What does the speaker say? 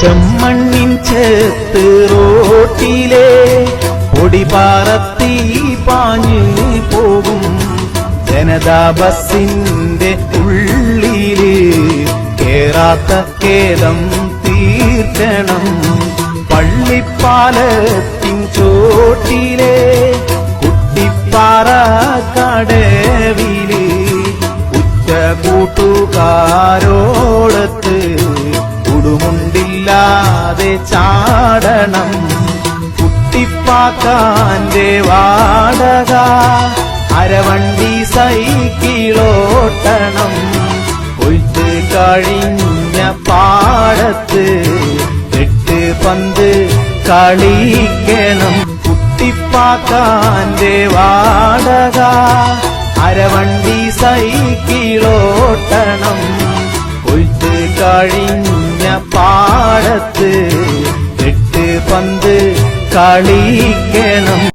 ചെമ്മണ്ണിൻ ചേത്ത് റോട്ടിലെ പൊടിപാറത്തി പാഞ്ഞു പോകും ജനതാ ബസിന്റെ ഉള്ളിൽ കേറാത്ത കേദം തീർക്കണം പള്ളിപ്പാലത്തിൻ ചോട്ടിലെ ഉടുമുണ്ടില്ലാതെ ചാടണം. കുട്ടിപ്പാക്കാന്റെ വാടക അരവണ്ടി സൈക്കിളോട്ടണം. കൊയ്ത്ത് കഴിഞ്ഞ പാടത്ത് എട്ട് പന്ത് കളിക്കണം. കുട്ടിപ്പാക്കാന്റെ വാടക അരവണ്ടി സൈക്കിളോട്ടണം. കൊയ്ത്ത് കഴിഞ്ഞ പാടത്ത് എട്ട് പന്ത് കളിക്കണം